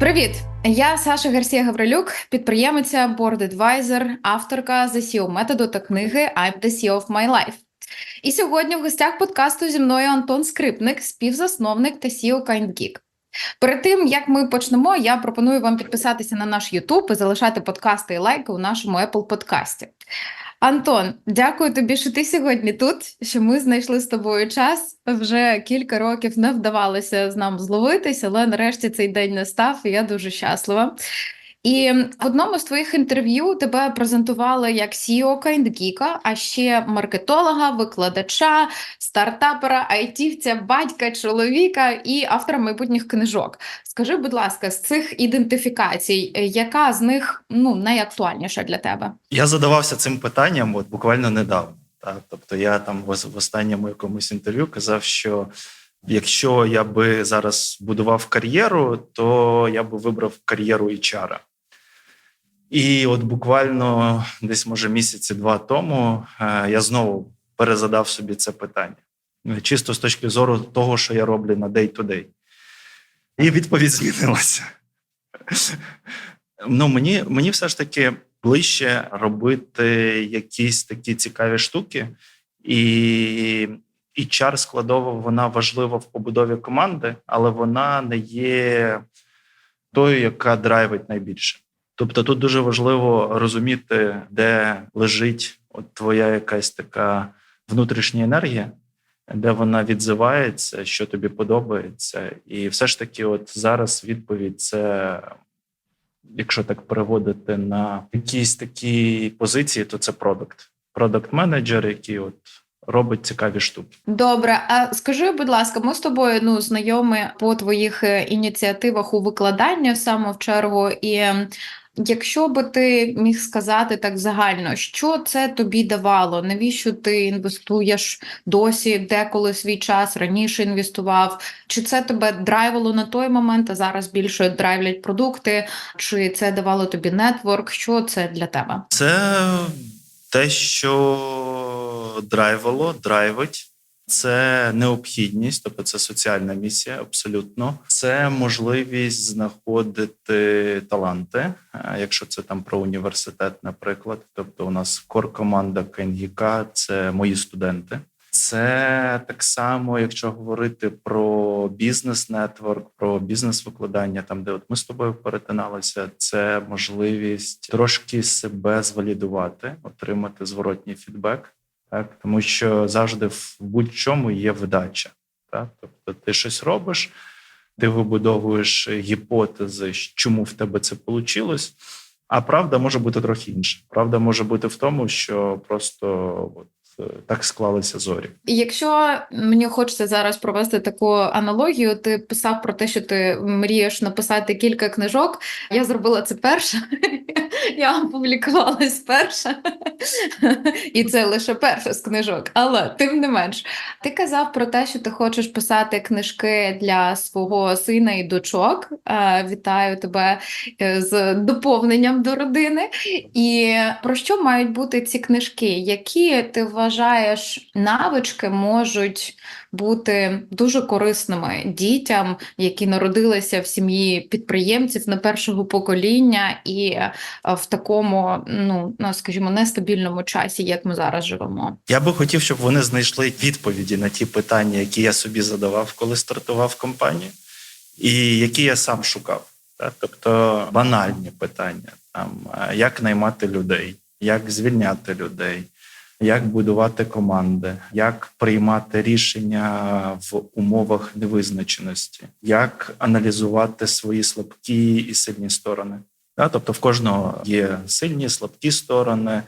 Привіт! Я Саша Гарсія Гаврилюк, підприємиця, борд адвайзер, авторка SEO методу та книги I'm the CEO of my life. І сьогодні в гостях подкасту зі мною Антон Скрипник, співзасновник та CEO KindGeek. Перед тим як ми почнемо, я пропоную вам підписатися на наш YouTube і залишати подкасти і лайки у нашому Apple подкасті. Антон, дякую тобі, що ти сьогодні тут. Що ми знайшли з тобою час. Вже кілька років не вдавалося з нам зловитись, але нарешті цей день настав, і я дуже щаслива. І в одному з твоїх інтерв'ю тебе презентували як CEO KindGeek, а ще маркетолога, викладача, стартапера, айтівця, батька, чоловіка і автора майбутніх книжок. Скажи, будь ласка, з цих ідентифікацій, яка з них ну найактуальніша для тебе? Я задавався цим питанням от буквально недавно. Так? Тобто я там в останньому якомусь інтерв'ю казав, що якщо я би зараз будував кар'єру, то я би вибрав кар'єру HR. І от буквально десь, може, місяці два тому е, я знову перезадав собі це питання. Чисто з точки зору того, що я роблю на day-to-day. І відповідь змінилася. Ну, мені, мені все ж таки ближче робити якісь такі цікаві штуки, і і чар складова вона важлива в побудові команди, але вона не є тою, яка драйвить найбільше. Тобто, тут дуже важливо розуміти, де лежить от твоя якась така внутрішня енергія, де вона відзивається, що тобі подобається, і все ж таки, от зараз відповідь це якщо так переводити на якісь такі позиції, то це продукт. Продакт-менеджер, який от робить цікаві штуки. Добре, а скажи, будь ласка, ми з тобою ну знайомі по твоїх е, ініціативах у викладанні саме в чергу і. Якщо би ти міг сказати так загально, що це тобі давало? Навіщо ти інвестуєш досі, деколи свій час раніше інвестував? Чи це тебе драйвало на той момент, а зараз більше драйвлять продукти? Чи це давало тобі нетворк? Що це для тебе? Це те, що драйвало, драйвить. Це необхідність, тобто це соціальна місія, абсолютно. Це можливість знаходити таланти, якщо це там про університет, наприклад. Тобто, у нас кор-команда КНГК – це мої студенти. Це так само, якщо говорити про бізнес-нетворк, про бізнес-викладання, там де от ми з тобою перетиналися, це можливість трошки себе звалідувати, отримати зворотній фідбек. Так, тому що завжди в будь-чому є вдача. Так? Тобто, ти щось робиш, ти вибудовуєш гіпотези, чому в тебе це вийшло, а правда може бути трохи інша. Правда може бути в тому, що просто от, так склалися зорі. Якщо мені хочеться зараз провести таку аналогію, ти писав про те, що ти мрієш написати кілька книжок. Я зробила це перша, я опублікувалась перша, і це лише перша з книжок. Але тим не менш, ти казав про те, що ти хочеш писати книжки для свого сина і дочок. Вітаю тебе е, з доповненням до родини. І про що мають бути ці книжки? Які ти вважаєш навички можуть бути дуже корисними дітям, які народилися в сім'ї підприємців не першого покоління і е, в такому, ну ну скажімо, нестабільному часі, як ми зараз живемо. Я би хотів, щоб вони знайшли відповіді на ті питання, які я собі задавав, коли стартував компанію, і які я сам шукав. Тобто банальні питання, там як наймати людей, як звільняти людей як будувати команди, як приймати рішення в умовах невизначеності, як аналізувати свої слабкі і сильні сторони. Тобто, в кожного є сильні, слабкі сторони,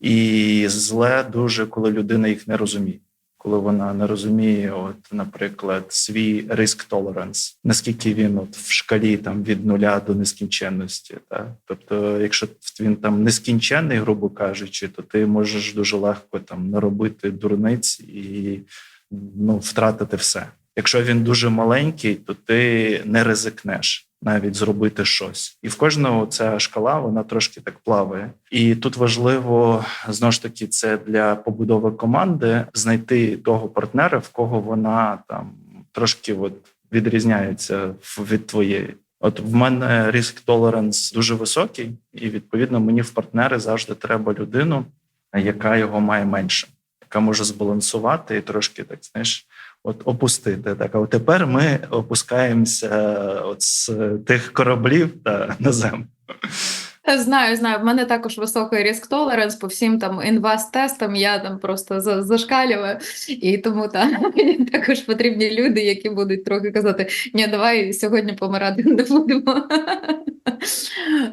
і зле дуже, коли людина їх не розуміє коли вона не розуміє, от, наприклад, свій риск толеранс, наскільки він от в шкалі там від нуля до нескінченності. Так? Тобто, якщо він там нескінченний, грубо кажучи, то ти можеш дуже легко там наробити дурниць і ну, втратити все. Якщо він дуже маленький, то ти не ризикнеш навіть зробити щось, і в кожного ця шкала вона трошки так плаває. І тут важливо знову ж таки це для побудови команди знайти того партнера, в кого вона там трошки от відрізняється від твоєї. От в мене риск толеранс дуже високий, і відповідно мені в партнери завжди треба людину, яка його має менше, яка може збалансувати і трошки так знаєш, от опустити. Так, а тепер ми опускаємося от з тих кораблів та на землю. Знаю, знаю. В мене також високий риск толеранс по всім там інвест-тестам. Я там просто за- зашкалюю. І тому та мені також потрібні люди, які будуть трохи казати: ні, давай сьогодні помирати не будемо.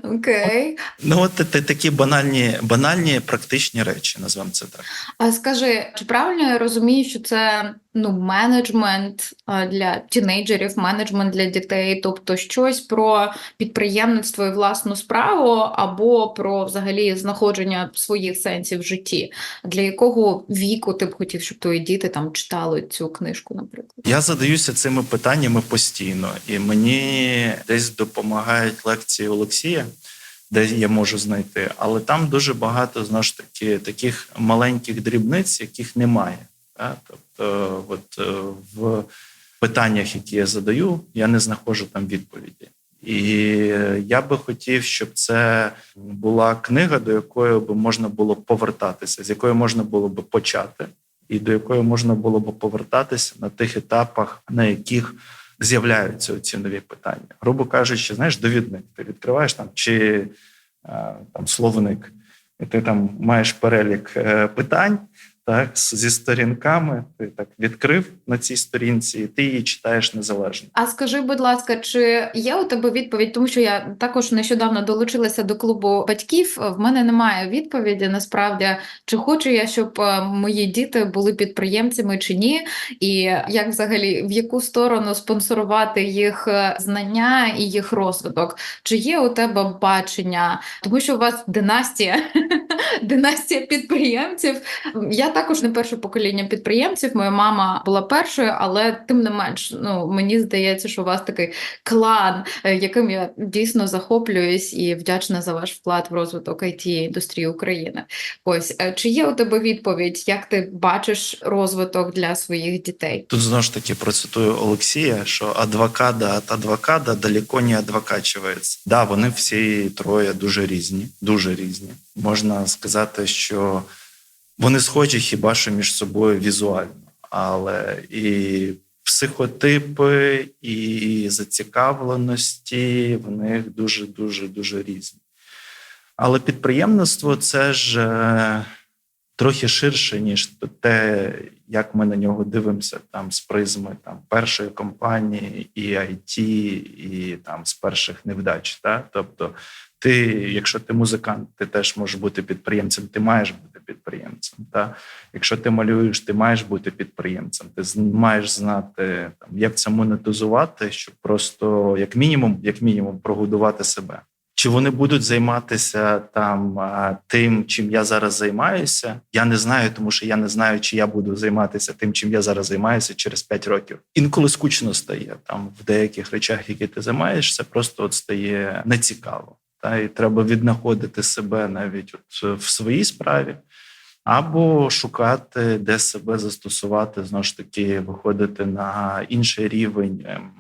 Окей. Ну, от та- такі банальні, банальні практичні речі, назвемо це так. А скажи, чи правильно я розумію, що це ну менеджмент для тінейджерів, менеджмент для дітей, тобто щось про підприємництво і власну справу, або про взагалі знаходження своїх сенсів в житті? Для якого віку ти б хотів, щоб твої діти там читали цю книжку, наприклад? Я задаюся цими питаннями постійно, і мені десь допомагають лекції Олексія, де я можу знайти. Але там дуже багато знову ж таки таких маленьких дрібниць, яких немає. Тобто, от е, в питаннях, які я задаю, я не знаходжу там відповіді. І я би хотів, щоб це була книга, до якої би можна було повертатися, з якої можна було би почати, і до якої можна було би повертатися на тих етапах, на яких з'являються ці нові питання. Грубо кажучи, знаєш, довідник. Ти відкриваєш там чи е, там словник, і ти там маєш перелік е, питань. Так, зі сторінками ти так відкрив на цій сторінці, і ти її читаєш незалежно. А скажи, будь ласка, чи є у тебе відповідь? Тому що я також нещодавно долучилася до клубу батьків. В мене немає відповіді насправді, чи хочу я, щоб е, мої діти були підприємцями чи ні, і як взагалі в яку сторону спонсорувати їх е, знання і їх розвиток? Чи є у тебе бачення? Тому що у вас династія, династія підприємців. Я також не перше покоління підприємців. Моя мама була першою, але тим не менш, ну мені здається, що у вас такий клан, е, яким я дійсно захоплююсь і вдячна за ваш вклад в розвиток it індустрії України. Ось е, чи є у тебе відповідь, як ти бачиш розвиток для своїх дітей? Тут знову ж таки процитую Олексія, що адвокада від адвоката далеко не адвокачується. Да, вони всі троє дуже різні, дуже різні. Можна сказати, що вони схожі хіба що між собою візуально, але і психотипи, і зацікавленості в них дуже дуже дуже різні. Але підприємництво це ж е, трохи ширше, ніж те, як ми на нього дивимося там з призми там першої компанії, і IT, і там з перших невдач. Та? Тобто, ти, якщо ти музикант, ти теж можеш бути підприємцем, ти маєш бути підприємцем. Та? Якщо ти малюєш, ти маєш бути підприємцем. Ти маєш знати, там, як це монетизувати, щоб просто як мінімум, як мінімум, прогодувати себе. Чи вони будуть займатися там тим, чим я зараз займаюся? Я не знаю, тому що я не знаю, чи я буду займатися тим, чим я зараз займаюся через 5 років. Інколи скучно стає там в деяких речах, які ти займаєшся, просто от стає нецікаво. Та і треба віднаходити себе навіть от в своїй справі, або шукати, де себе застосувати, знову ж таки, виходити на інший рівень. ем,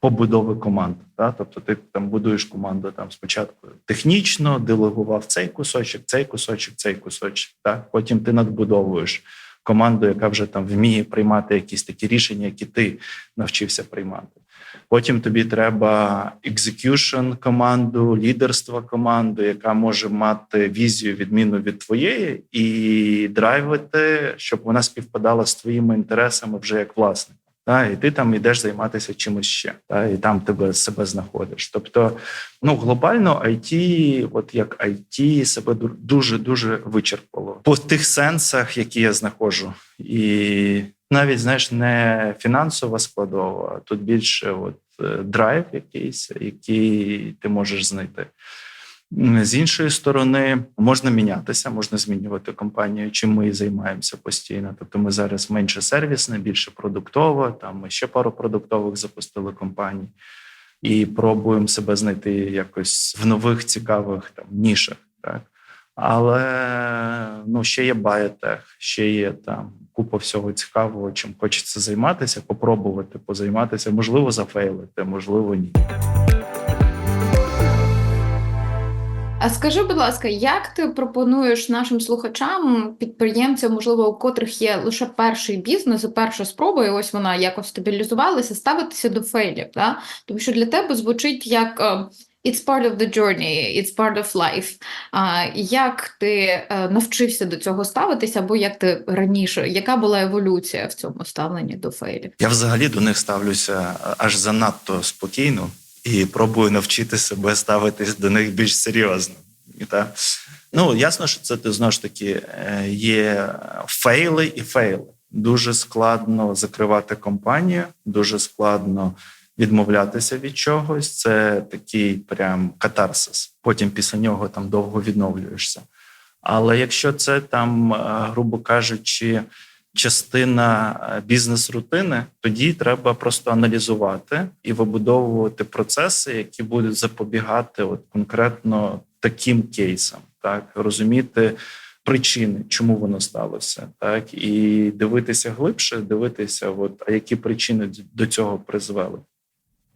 побудови команд. Та? Тобто ти там будуєш команду там спочатку технічно, делегував цей кусочок, цей кусочок, цей кусочок. Та? Потім ти надбудовуєш команду, яка вже там вміє приймати якісь такі рішення, які ти навчився приймати. Потім тобі треба execution команду, лідерство команду, яка може мати візію відміну від твоєї, і драйвити, щоб вона співпадала з твоїми інтересами вже як власник. Та, і ти там йдеш займатися чимось ще, та, і там тебе себе знаходиш. Тобто, ну глобально IT, от як IT, себе дуже дуже вичерпало по тих сенсах, які я знаходжу, і навіть знаєш, не фінансова складова, тут більше от е, драйв, якийсь, який ти можеш знайти. З іншої сторони, можна мінятися, можна змінювати компанію, чим ми і займаємося постійно. Тобто, ми зараз менше сервісне, більше продуктово. Там ми ще пару продуктових запустили компаній і пробуємо себе знайти якось в нових цікавих там нішах. Так але ну ще є біотех, ще є там купа всього цікавого, чим хочеться займатися, попробувати позайматися. Можливо, зафейлити, можливо, ні. А скажи, будь ласка, як ти пропонуєш нашим слухачам, підприємцям, можливо, у котрих є лише перший бізнес, і перша спроба, і ось вона якось стабілізувалася, ставитися до фейлів? Да? Тому що для тебе звучить як е, it's part of the journey, it's part of life. А як ти е, навчився до цього ставитися, або як ти раніше, яка була еволюція в цьому ставленні до фейлів? Я взагалі до них ставлюся аж занадто спокійно і пробую навчити себе ставитись до них більш серйозно. І так. Ну, ясно, що це ти знову ж таки е, є фейли і фейли. Дуже складно закривати компанію, дуже складно відмовлятися від чогось. Це такий прям катарсис. Потім після нього там довго відновлюєшся. Але якщо це там, е, грубо кажучи, частина е, бізнес-рутини, тоді треба просто аналізувати і вибудовувати процеси, які будуть запобігати от конкретно таким кейсам, так розуміти причини, чому воно сталося, так і дивитися глибше, дивитися, от а які причини до цього призвели.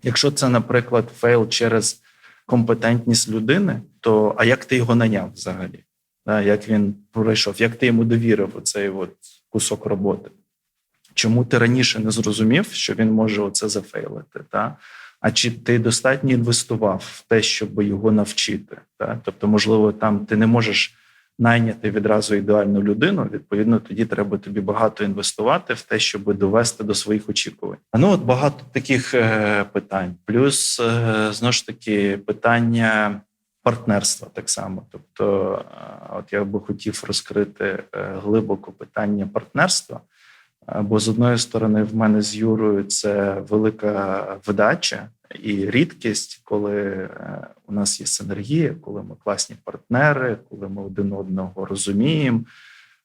Якщо це, наприклад, фейл через компетентність людини, то а як ти його наняв взагалі? Як він пройшов, як ти йому довірив оцей от кусок роботи? Чому ти раніше не зрозумів, що він може оце зафейлити? Та? А чи ти достатньо інвестував в те, щоб його навчити? Та? Тобто, можливо, там ти не можеш найняти відразу ідеальну людину. Відповідно, тоді треба тобі багато інвестувати в те, щоб довести до своїх очікувань. А ну от багато таких е, питань. Плюс е, знову ж таки питання партнерства так само. Тобто, е, от я би хотів розкрити глибоко питання партнерства. Бо з одної сторони, в мене з Юрою це велика видача і рідкість, коли е, у нас є синергія, коли ми класні партнери, коли ми один одного розуміємо,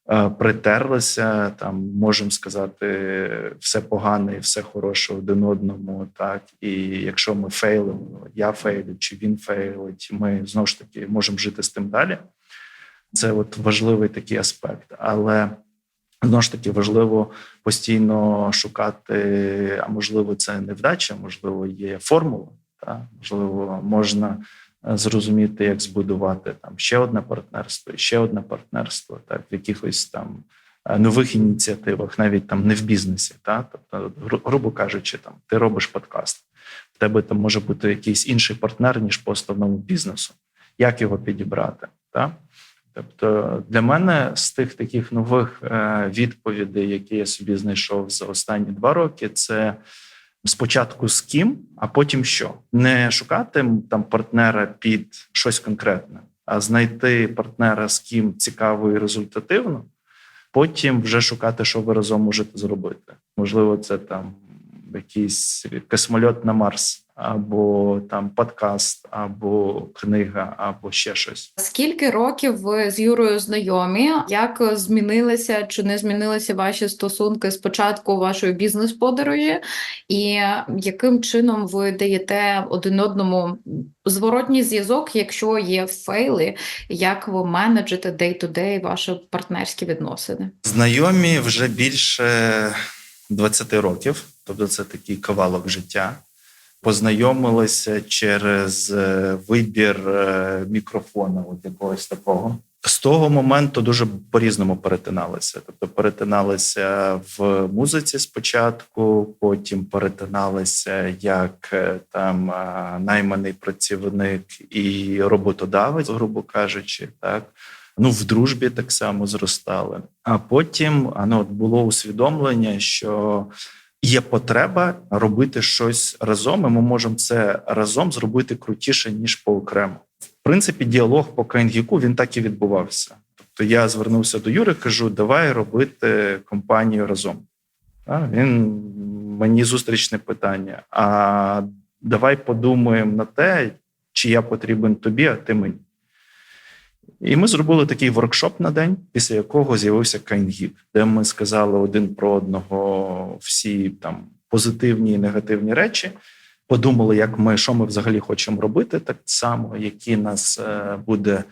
е, притерлися, там можемо сказати все погане і все хороше один одному. Так і якщо ми фейлимо, я фейлю чи він фейлить, ми знову ж таки можемо жити з тим далі. Це от важливий такий аспект, але Знову ж таки, важливо постійно шукати, а можливо, це не вдача, можливо, є формула. Та? Можливо, можна е, зрозуміти, як збудувати там ще одне партнерство, ще одне партнерство, так, в якихось там е, нових ініціативах, навіть там не в бізнесі. Та? Тобто, грубо кажучи, там ти робиш подкаст, в тебе там може бути якийсь інший партнер, ніж по основному бізнесу. Як його підібрати? Та? Тобто для мене з тих таких нових е, відповідей, які я собі знайшов за останні два роки, це спочатку з ким, а потім що. Не шукати там партнера під щось конкретне, а знайти партнера, з ким цікаво і результативно, потім вже шукати, що ви разом можете зробити. Можливо, це там якийсь космольот на Марс, або там подкаст, або книга, або ще щось. Скільки років ви з Юрою знайомі? Як змінилися чи не змінилися ваші стосунки з початку вашої бізнес-подорожі? І яким чином ви даєте один одному зворотній зв'язок, якщо є фейли, як ви менеджете day-to-day ваші партнерські відносини? Знайомі вже більше 20 років, тобто це такий кавалок життя. Познайомилися через е, вибір е, мікрофона, от якогось такого. З того моменту дуже по-різному перетиналися. Тобто перетиналися в музиці спочатку, потім перетиналися як е, там найманий працівник і роботодавець, грубо кажучи, так. Ну, в дружбі так само зростали. А потім ну, от було усвідомлення, що є потреба робити щось разом, і ми можемо це разом зробити крутіше, ніж поокремо. В принципі, діалог по КНГІКу він так і відбувався. Тобто я звернувся до Юри, кажу: давай робити компанію разом. А він мені зустрічне питання. А давай подумаємо на те, чи я потрібен тобі, а ти мені. І ми зробили такий воркшоп на день, після якого з'явився Кайнгіп, де ми сказали один про одного всі там позитивні і негативні речі. Подумали, як ми що ми взагалі хочемо робити, так само, які нас е, буде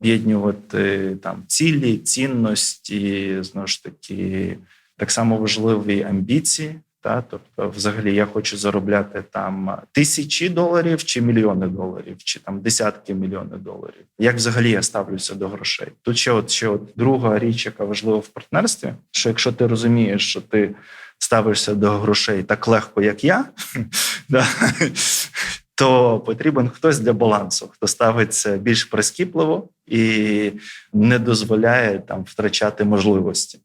об'єднувати там цілі, цінності, знову ж таки, Так само важливі амбіції. Та, тобто, взагалі, я хочу заробляти там тисячі доларів чи мільйони доларів, чи там десятки мільйонів доларів. Як взагалі я ставлюся до грошей? Тут ще от ще от друга річ, яка важлива в партнерстві: що якщо ти розумієш, що ти ставишся до грошей так легко, як я, то потрібен хтось для балансу, хто ставиться більш прискіпливо і не дозволяє там втрачати можливості.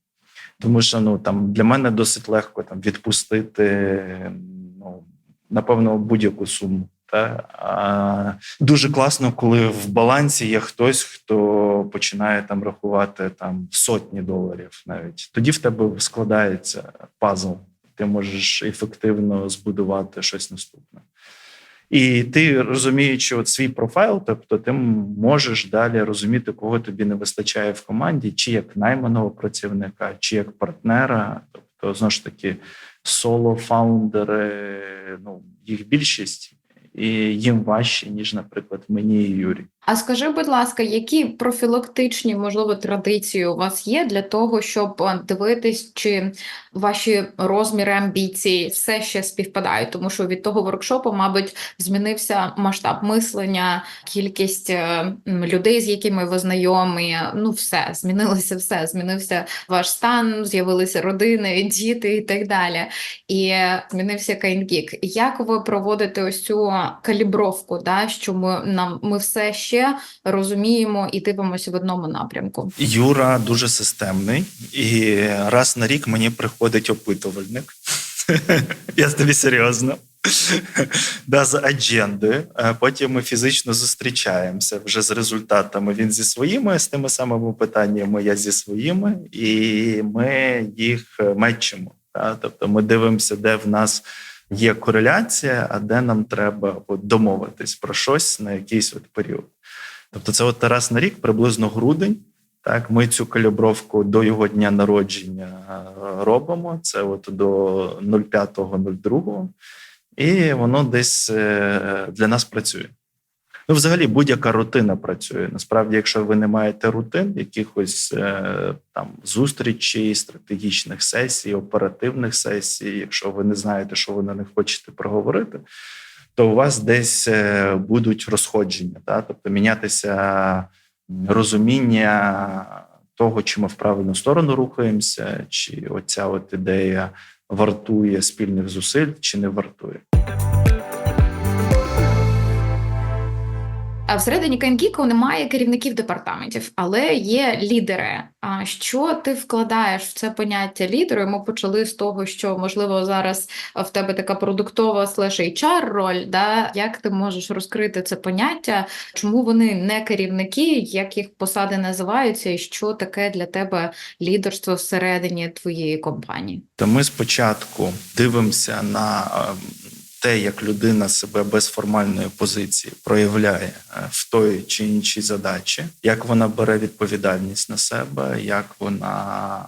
Тому що ну там для мене досить легко там відпустити ну напевно будь-яку суму. Та а дуже класно, коли в балансі є хтось, хто починає там рахувати там сотні доларів. Навіть тоді в тебе складається пазл. Ти можеш ефективно збудувати щось наступне. І ти розуміючи от свій профайл, тобто ти можеш далі розуміти, кого тобі не вистачає в команді, чи як найманого працівника, чи як партнера. Тобто, знову ж таки, соло-фаундери, ну їх більшість, і їм важче, ніж, наприклад, мені і Юрі. А скажи, будь ласка, які профілактичні, можливо, традиції у вас є для того, щоб е, дивитись, чи ваші розміри амбіцій все ще співпадають? Тому що від того воркшопу, мабуть, змінився масштаб мислення, кількість е, людей, з якими ви знайомі. Ну, все змінилося, все змінився ваш стан, з'явилися родини, діти і так далі. І змінився KineGeek. Як ви проводите ось цю калібровку? Да, що ми нам ми все ще розуміємо і дивимося в одному напрямку? Юра дуже системний, і раз на рік мені приходить опитувальник. Я тобі серйозно. Да, з аджендою. Е, Потім ми фізично зустрічаємося вже з результатами. Він зі своїми, з тими самими питаннями, я зі своїми, і ми їх мечимо. Та? Тобто ми дивимося, де в нас є кореляція, а де нам треба домовитись про щось на якийсь от період. Тобто, це от раз на рік, приблизно грудень. Так, ми цю калібровку до його дня народження е, робимо. Це от до 05.02. І воно десь е, для нас працює. Ну, взагалі, будь-яка рутина працює. Насправді, якщо ви не маєте рутин, якихось е, там зустрічей, стратегічних сесій, оперативних сесій, якщо ви не знаєте, що ви на них хочете проговорити, то у вас десь е, будуть розходження, та? тобто мінятися розуміння того, чи ми в правильну сторону рухаємося, чи оця от ідея вартує спільних зусиль, чи не вартує. А всередині KineGeek немає керівників департаментів, але є лідери. А що ти вкладаєш в це поняття лідеру? Ми почали з того, що можливо зараз в тебе така продуктова слеш HR роль. Да? Як ти можеш розкрити це поняття? Чому вони не керівники, як їх посади називаються, і що таке для тебе лідерство всередині твоєї компанії? То ми спочатку дивимося на е, те, як людина себе без формальної позиції проявляє е, в той чи іншій задачі, як вона бере відповідальність на себе, як вона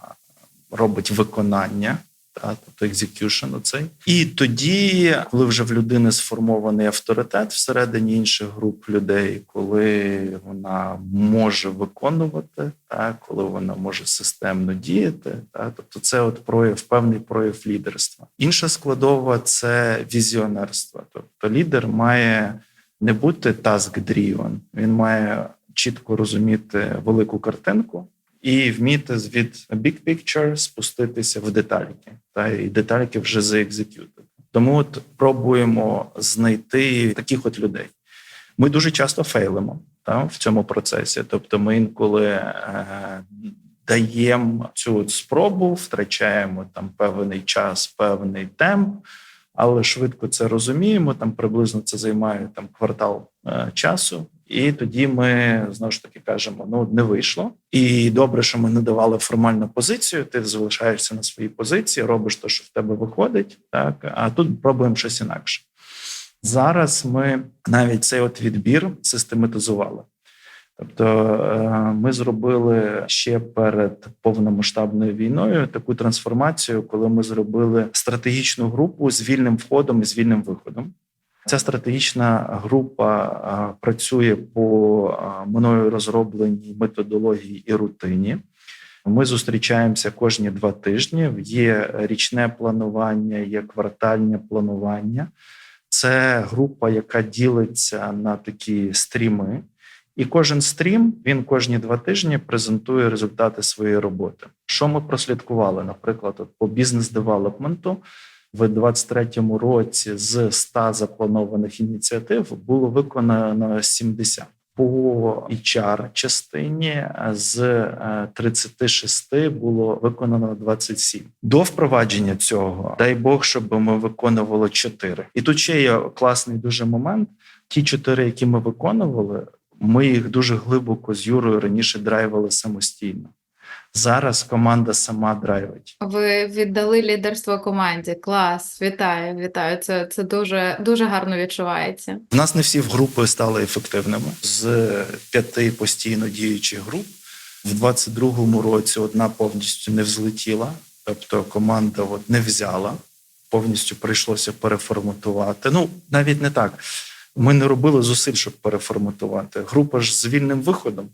робить виконання. Та, тобто execution оцей. І тоді, коли вже в людини сформований авторитет всередині інших груп людей, коли вона може виконувати, та, коли вона може системно діяти, та, тобто це от прояв, певний прояв лідерства. Інша складова це візіонерство. Тобто лідер має не бути task-driven, він має чітко розуміти велику картинку і вміти від big picture спуститися в детальки, та і детальки вже заекзекютити. Тому от пробуємо знайти таких от людей. Ми дуже часто фейлимо та, в цьому процесі. Тобто, ми інколи е, даємо цю от спробу, втрачаємо там певний час, певний темп, але швидко це розуміємо. Там приблизно це займає там квартал е, часу. І тоді ми знову ж таки кажемо: ну не вийшло, і добре, що ми не давали формальну позицію. Ти залишаєшся на своїй позиції, робиш те, що в тебе виходить. Так а тут пробуємо щось інакше. Зараз ми навіть цей от відбір систематизували. Тобто, е, ми зробили ще перед повномасштабною війною таку трансформацію, коли ми зробили стратегічну групу з вільним входом і з вільним виходом. Ця стратегічна група працює по мною розробленій методології і рутині. Ми зустрічаємося кожні два тижні. Є річне планування, є квартальне планування. Це група, яка ділиться на такі стріми. І кожен стрім він кожні два тижні презентує результати своєї роботи. Що ми прослідкували? Наприклад, по бізнес-девелопменту в 2023 році з 100 запланованих ініціатив було виконано 70. По HR частині з е, 36 було виконано 27. До впровадження цього дай Бог, щоб ми виконували 4. І тут ще є класний дуже момент. Ті чотири, які ми виконували, ми їх дуже глибоко з Юрою раніше драйвили самостійно. Зараз команда сама драйвить. Ви віддали лідерство команді. Клас, вітаю, вітаю. Це, це дуже, дуже гарно відчувається. В нас не всі в групи стали ефективними з п'яти постійно діючих груп. В 22-му році одна повністю не взлетіла, тобто команда от не взяла, повністю прийшлося переформатувати. Ну навіть не так. Ми не робили зусиль, щоб переформатувати. Група ж з вільним виходом,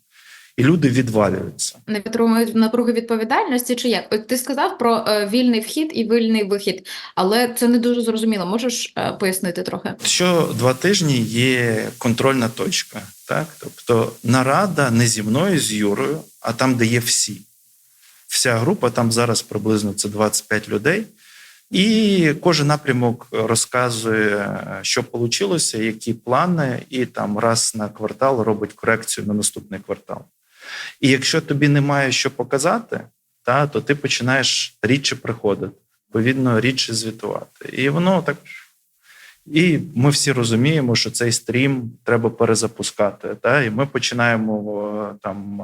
і люди відвалюються. Не підтримують напруги відповідальності, чи як? От ти сказав про е, вільний вхід і вільний вихід, але це не дуже зрозуміло. Можеш е, пояснити трохи? Що два тижні є контрольна точка, так тобто нарада не зі мною, з Юрою, а там, де є всі. Вся група там зараз приблизно це 25 людей. І кожен напрямок розказує, що вийшло, які плани, і там раз на квартал робить корекцію на наступний квартал. І якщо тобі немає що показати, та, то ти починаєш рідше приходити, відповідно, рідше звітувати. І воно так. І ми всі розуміємо, що цей стрім треба перезапускати. Та? І ми починаємо там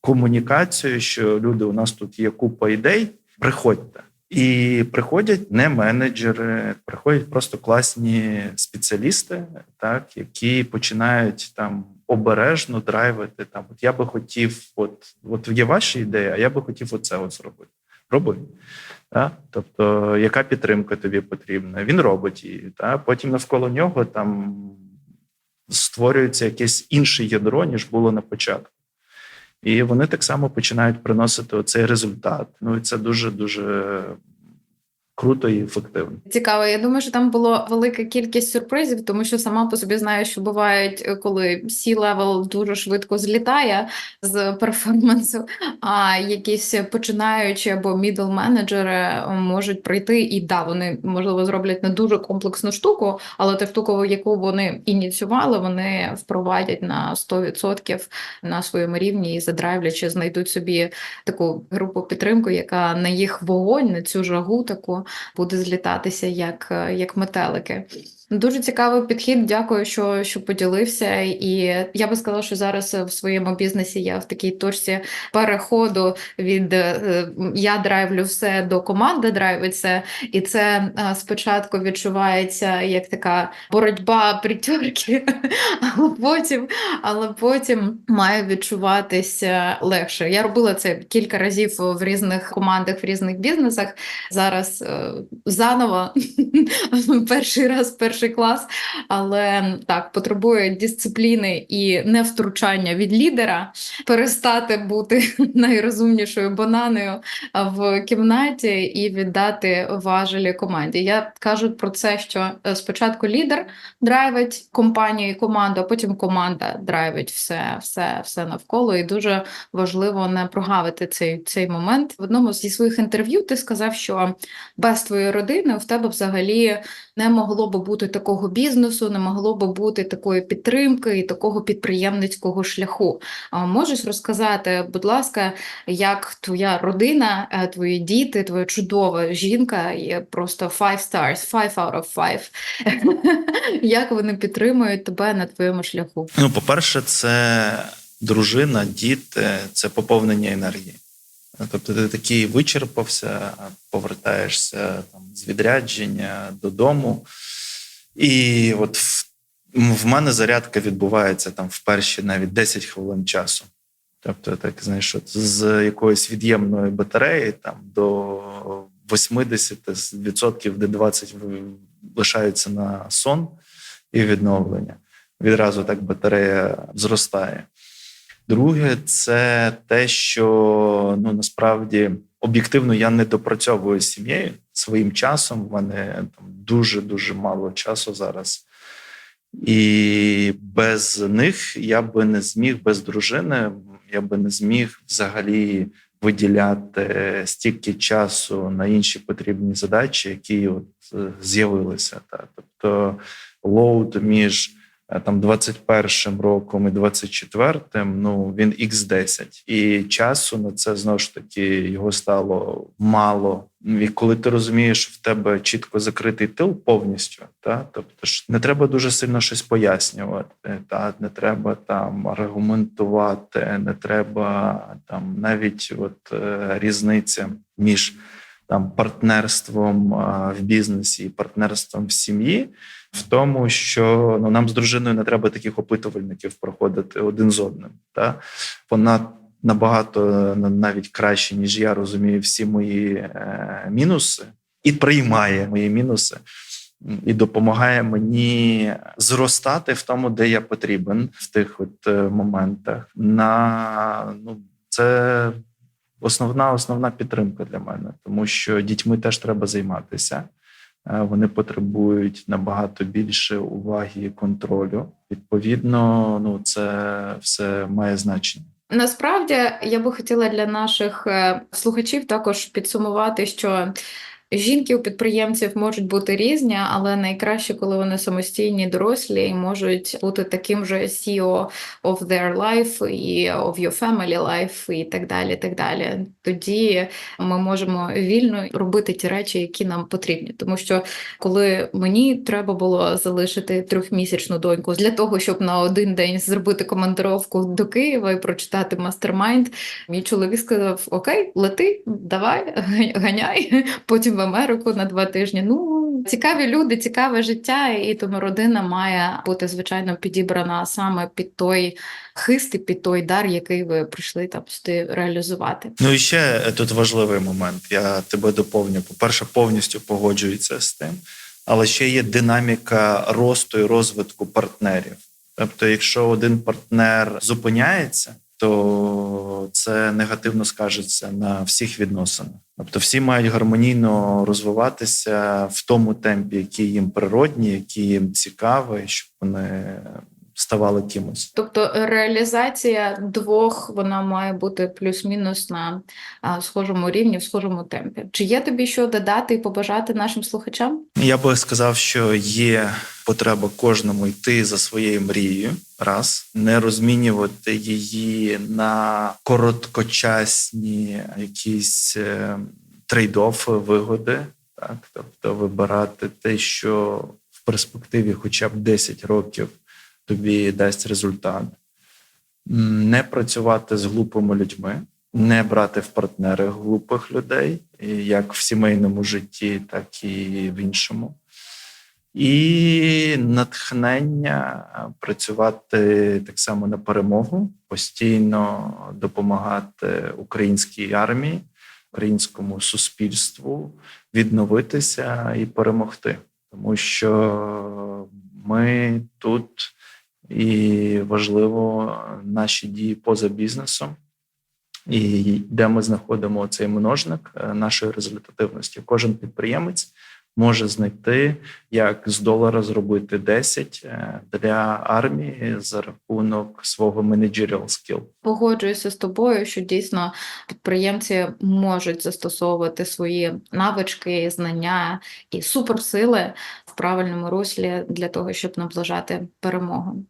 комунікацію, що люди, у нас тут є купа ідей, приходьте. І приходять не менеджери, приходять просто класні спеціалісти, так які починають там обережно драйвити. Там от я би хотів, от от є ваші ідеї, а я би хотів оце от зробити. Роби. Так? Тобто, яка підтримка тобі потрібна? Він робить її. Так? Потім навколо нього там створюється якесь інше ядро, ніж було на початку. І вони так само починають приносити оцей результат. Ну і це дуже дуже круто і ефективно. Цікаво. Я думаю, що там було велика кількість сюрпризів, тому що сама по собі знаю, що бувають, е, коли сі левел дуже швидко злітає з перформансу, а якісь починаючі або мідл менеджери можуть прийти і да, вони можливо зроблять не дуже комплексну штуку, але ту штуку, яку вони ініціювали, вони впровадять на 100% на своєму рівні і задрайвлячи, знайдуть собі таку групу підтримки, яка на їх вогонь, на цю жагу таку буде злітатися як, е, як метелики. Дуже цікавий підхід. Дякую, що, що поділився. І я би сказала, що зараз в своєму бізнесі я в такій точці переходу від е, я драйвлю все до команда драйвить все. І це е, спочатку відчувається як така боротьба притьорки, але потім, але потім має відчуватися легше. Я робила це кілька разів в різних командах, в різних бізнесах. Зараз е, заново перший раз, перший клас, але так потребує дисципліни і невтручання від лідера, перестати бути найрозумнішою бананою в кімнаті і віддати важелі команді. Я кажу про це, що е, спочатку лідер драйвить компанію і команду, а потім команда драйвить все, все, все навколо. І дуже важливо не прогавити цей, цей момент. В одному зі своїх інтерв'ю ти сказав, що без твоєї родини в тебе взагалі не могло би бути такого бізнесу, не могло би бути такої підтримки і такого підприємницького шляху. Можеш розказати, будь ласка, як твоя родина, е, твої діти, твоя чудова жінка, є просто five stars, five out of five. Як вони підтримують тебе на твоєму шляху? Ну, по-перше, це дружина, діти, це поповнення енергії. Тобто ти такий вичерпався, повертаєшся там з відрядження додому. І от в, в мене зарядка відбувається там в перші навіть 10 хвилин часу. Тобто, так знаєш, от з якоїсь від'ємної батареї там до 80%, де 20 лишаються на сон і відновлення. Відразу так батарея зростає. Друге, це те, що ну насправді об'єктивно я не допрацьовую з сім'єю своїм часом. В мене там дуже дуже мало часу зараз. І без них я би не зміг, без дружини, я би не зміг взагалі виділяти стільки часу на інші потрібні задачі, які от е, з'явилися. Тобто лоуд між там 21 роком і 24-м, ну він x10. І часу на це знову ж таки його стало мало. І коли ти розумієш, що в тебе чітко закритий тил повністю, та тобто ж не треба дуже сильно щось пояснювати, та не треба там аргументувати, не треба там навіть от е, різниця між там партнерством в бізнесі і партнерством в сім'ї. В тому, що ну нам з дружиною не треба таких опитувальників проходити один з одним. Та вона набагато навіть краще, ніж я розумію всі мої е, мінуси, і приймає мої мінуси, і допомагає мені зростати в тому, де я потрібен в тих от е, моментах. На ну це основна основна підтримка для мене, тому що дітьми теж треба займатися. Е, Вони потребують набагато більше уваги і контролю. Відповідно, ну це все має значення. Насправді я би хотіла для наших е, слухачів також підсумувати, що жінки у підприємців можуть бути різні, але найкраще, коли вони самостійні, дорослі і можуть бути таким же CEO of their life і of your family life і так далі. так далі. Тоді ми можемо вільно робити ті речі, які нам потрібні. Тому що коли мені треба було залишити трьохмісячну доньку для того, щоб на один день зробити командировку до Києва і прочитати мастермайнд, мій чоловік сказав: Окей, лети, давай, ганяй, потім Америку на два тижні. Ну цікаві люди, цікаве життя, і тому родина має бути звичайно підібрана саме під той хист і під той дар, який ви прийшли там сюди реалізувати. Ну і ще тут важливий момент. Я тебе доповню. По-перше, повністю погоджуюся з тим, але ще є динаміка росту і розвитку партнерів. Тобто, якщо один партнер зупиняється, то це негативно скажеться на всіх відносинах. Тобто, всі мають гармонійно розвиватися в тому темпі, який їм природні, який їм цікавий, щоб вони ставали кимось. Тобто реалізація двох вона має бути плюс-мінус на схожому рівні, в схожому темпі. Чи є тобі що додати і побажати нашим слухачам? Я би сказав, що є потреба кожному йти за своєю мрією, раз не розмінювати її на короткочасні якісь е, трейд-оффи, вигоди, так тобто вибирати те, що в перспективі, хоча б 10 років, тобі дасть результат, не працювати з глупими людьми. Не брати в партнери глупих людей, як в сімейному житті, так і в іншому. І натхнення працювати так само на перемогу, постійно допомагати українській армії, українському суспільству відновитися і перемогти, тому що ми тут і важливо наші дії поза бізнесом. І де ми знаходимо цей множник е, нашої результативності. Кожен підприємець може знайти, як з долара зробити 10 е, для армії за рахунок свого managerial skill. Погоджуюся з тобою, що дійсно підприємці можуть застосовувати свої навички, знання і суперсили в правильному руслі для того, щоб наближати перемогу.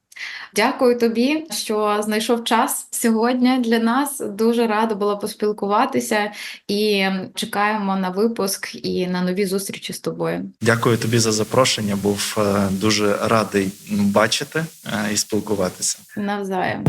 Дякую тобі, що знайшов час сьогодні для нас. Дуже рада була поспілкуватися і чекаємо на випуск і на нові зустрічі з тобою. Дякую тобі за запрошення. Був е, дуже радий бачити е, і спілкуватися. Навзаєм.